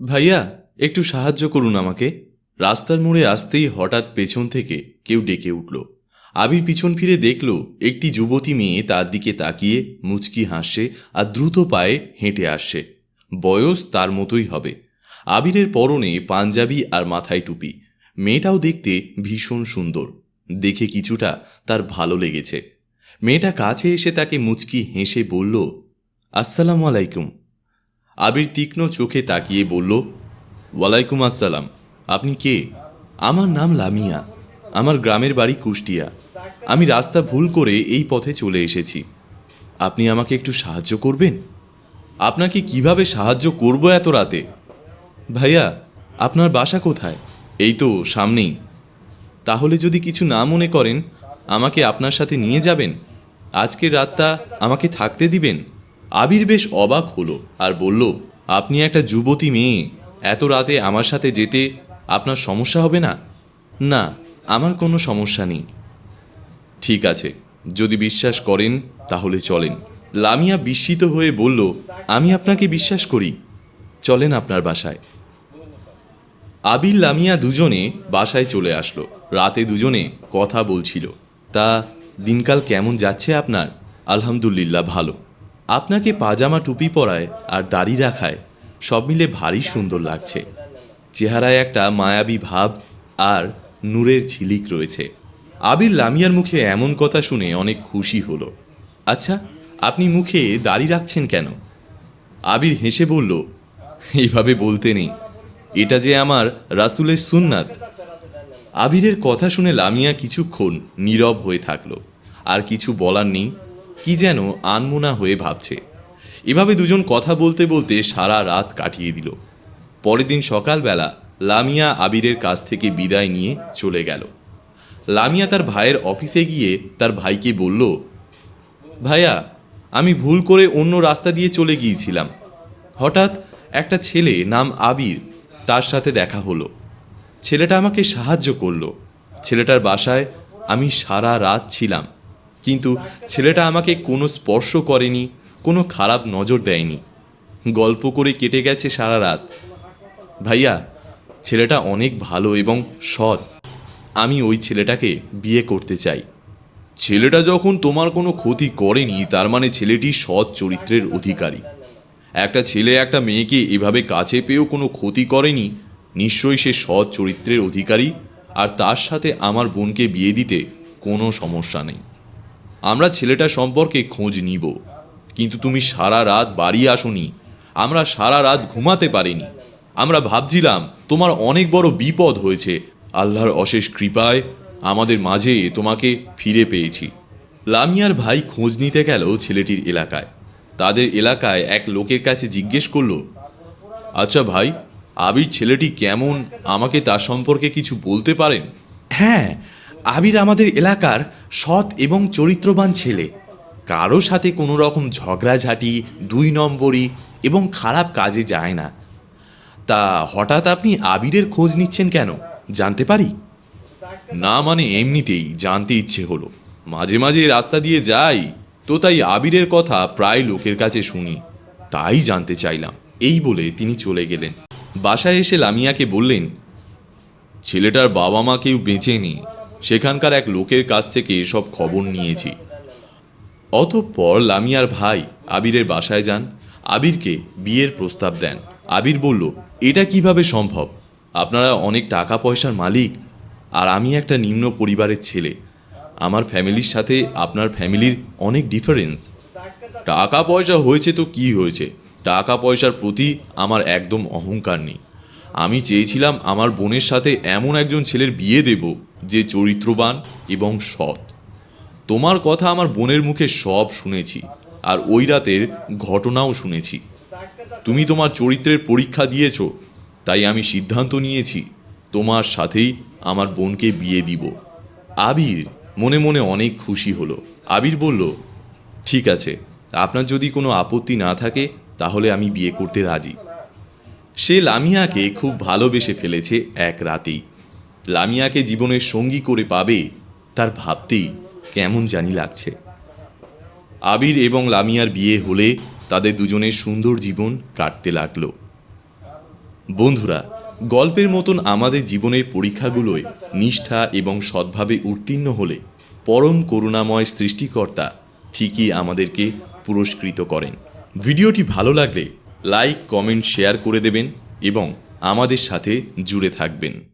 ভাইয়া, একটু সাহায্য করুন আমাকে। রাস্তার মোড়ে আসতেই হঠাৎ পেছন থেকে কেউ ডেকে উঠল। আবির পিছন ফিরে দেখল, একটি যুবতী মেয়ে তার দিকে তাকিয়ে মুচকি হাসছে আর দ্রুত পায়ে হেঁটে আসছে। বয়স তার মতোই হবে। আবিরের পরনে পাঞ্জাবি আর মাথায় টুপি। মেয়েটাও দেখতে ভীষণ সুন্দর। দেখে কিছুটা তার ভালো লেগেছে। মেয়েটা কাছে এসে তাকে মুচকি হেসে বলল, আসসালামু আলাইকুম। আবির তীক্ষ্ণ চোখে তাকিয়ে বলল, ওয়ালাইকুম আসসালাম। আপনি কে? আমার নাম লামিয়া। আমার গ্রামের বাড়ি কুষ্টিয়া। আমি রাস্তা ভুল করে এই পথে চলে এসেছি। আপনি আমাকে একটু সাহায্য করবেন? আপনাকে কীভাবে সাহায্য করব এত রাতে? ভাইয়া, আপনার বাসা কোথায়? এই তো সামনেই। তাহলে যদি কিছু না মনে করেন, আমাকে আপনার সাথে নিয়ে যাবেন? আজকের রাতটা আমাকে থাকতে দিবেন? আবির বেশ অবাক হলো আর বলল, আপনি একটা যুবতী মেয়ে। এত রাতে আমার সাথে যেতে আপনার সমস্যা হবে না? না, আমার কোনো সমস্যা নেই। ঠিক আছে, যদি বিশ্বাস করেন তাহলে চলেন। লামিয়া বিস্মিত হয়ে বলল, আমি আপনাকে বিশ্বাস করি। চলেন আপনার বাসায়। আবির, লামিয়া দুজনে বাসায় চলে আসলো। রাতে দুজনে কথা বলছিল। তা দিনকাল কেমন যাচ্ছে আপনার? আলহামদুলিল্লাহ, ভালো। আপনাকে পাজামা টুপি পরায় আর দাড়ি রাখায়। সব মিলে ভারী সুন্দর লাগছে। চেহারায় একটা মায়াবী ভাব আর নূরের ঝিলিক রয়েছে। আবির লামিয়ার মুখে এমন কথা শুনে অনেক খুশি হলো। আচ্ছা আপনি মুখে দাড়ি রাখছেন কেন? আবির হেসে বলল, এইভাবে বলতে নেই। এটা যে আমার রাসুলের সুন্নাত। আবিরের কথা শুনে লামিয়া কিছুক্ষণ নীরব হয়ে থাকল। আর কিছু বলার নেই। কি যেন আনমোনা হয়ে ভাবছে। এভাবে দুজন কথা বলতে বলতে সারা রাত কাটিয়ে দিল। পরের দিন সকালবেলা লামিয়া আবিরের কাছ থেকে বিদায় নিয়ে চলে গেল। লামিয়া তার ভাইয়ের অফিসে গিয়ে তার ভাইকে বলল, ভাইয়া, আমি ভুল করে অন্য রাস্তা দিয়ে চলে গিয়েছিলাম। হঠাৎ একটা ছেলে নাম আবির তার সাথে দেখা হলো। ছেলেটা আমাকে সাহায্য করল। ছেলেটার বাসায় আমি সারা রাত ছিলাম। কিন্তু ছেলেটা আমাকে কোনো স্পর্শ করেনি, কোনো খারাপ নজর দেয়নি। গল্প করে কেটে গেছে সারা রাত। ভাইয়া, ছেলেটা অনেক ভালো এবং সৎ। আমি ওই ছেলেটাকে বিয়ে করতে চাই। ছেলেটা যখন তোমার কোনো ক্ষতি করেনি, তার মানে ছেলেটি সৎ চরিত্রের অধিকারী। একটা ছেলে একটা মেয়েকে এভাবে কাছে পেয়েও কোনো ক্ষতি করেনি, নিশ্চয়ই সে সৎ চরিত্রের অধিকারী। আর তার সাথে আমার বোনকে বিয়ে দিতে কোনো সমস্যা নেই। আমরা ছেলেটা সম্পর্কে খোঁজ নিব। কিন্তু তুমি সারা রাত বাড়ি আসনি। আমরা সারা রাত ঘুমাতে পারিনি। আমরা ভাবছিলাম, তোমার অনেক বড় বিপদ হয়েছে। আল্লাহর অশেষ কৃপায় আমাদের মাঝে তোমাকে ফিরে পেয়েছি। লামিয়ার ভাই খোঁজ নিতে গেল ছেলেটির এলাকায়। তাদের এলাকায় এক লোকের কাছে জিজ্ঞেস করল আচ্ছা ভাই, আবির ছেলেটি কেমন? আমাকে তার সম্পর্কে কিছু বলতে পারেন? হ্যাঁ আবির আমাদের এলাকার সৎ এবং চরিত্রবান ছেলে। কারও সাথে কোনো রকম ঝগড়াঝাটি, দুই নম্বরই এবং খারাপ কাজে যায় না। তা হঠাৎ আপনি আবিরের খোঁজ নিচ্ছেন কেন? জানতে পারি? না মানে এমনিতেই জানতে ইচ্ছে হলো। মাঝে মাঝে রাস্তা দিয়ে যাই, তো তাই আবিরের কথা প্রায় লোকের কাছে শুনি। তাই জানতে চাইলাম। এই বলে তিনি চলে গেলেন। বাসায় এসে লামিয়াকে বললেন, ছেলেটার বাবা মা কেউ বেঁচে নেই। সেখানকার এক লোকের কাছ থেকে সব খবর নিয়েছি। অতঃপর লামিয়ার ভাই আবিরের বাসায় যান। আবিরকে বিয়ের প্রস্তাব দেন। আবির বলল, এটা কীভাবে সম্ভব? আপনারা অনেক টাকা পয়সার মালিক আর আমি একটা নিম্ন পরিবারের ছেলে। আমার ফ্যামিলির সাথে আপনার ফ্যামিলির অনেক ডিফারেন্স। টাকা পয়সা হয়েছে তো কি হয়েছে? টাকা পয়সার প্রতি আমার একদম অহংকার নেই। আমি চেয়েছিলাম আমার বোনের সাথে এমন একজন ছেলের বিয়ে দেব যে চরিত্রবান এবং সৎ। তোমার কথা আমার বোনের মুখে সব শুনেছি আর ওই রাতের ঘটনাও শুনেছি। তুমি তোমার চরিত্রের পরীক্ষা দিয়েছ, তাই আমি সিদ্ধান্ত নিয়েছি তোমার সাথেই আমার বোনকে বিয়ে দিব। আবির মনে মনে অনেক খুশি হলো। আবির বলল, ঠিক আছে, আপনার যদি কোনো আপত্তি না থাকে, তাহলে আমি বিয়ে করতে রাজি। সে লামিয়াকে খুব ভালোবেসে ফেলেছে এক রাতেই। লামিয়াকে জীবনের সঙ্গী করে পাবে তার ভাবতেই কেমন জানি লাগছে। আবির এবং লামিয়ার বিয়ে হলে তাদের দুজনের সুন্দর জীবন কাটতে লাগল। বন্ধুরা, গল্পের মতন আমাদের জীবনের পরীক্ষাগুলোয় নিষ্ঠা এবং সদ্ভাবে উত্তীর্ণ হলে পরম করুণাময় সৃষ্টিকর্তা ঠিকই আমাদেরকে পুরস্কৃত করেন। ভিডিওটি ভালো লাগলে লাইক কমেন্ট শেয়ার করে দেবেন এবং আমাদের সাথে জুড়ে থাকবেন।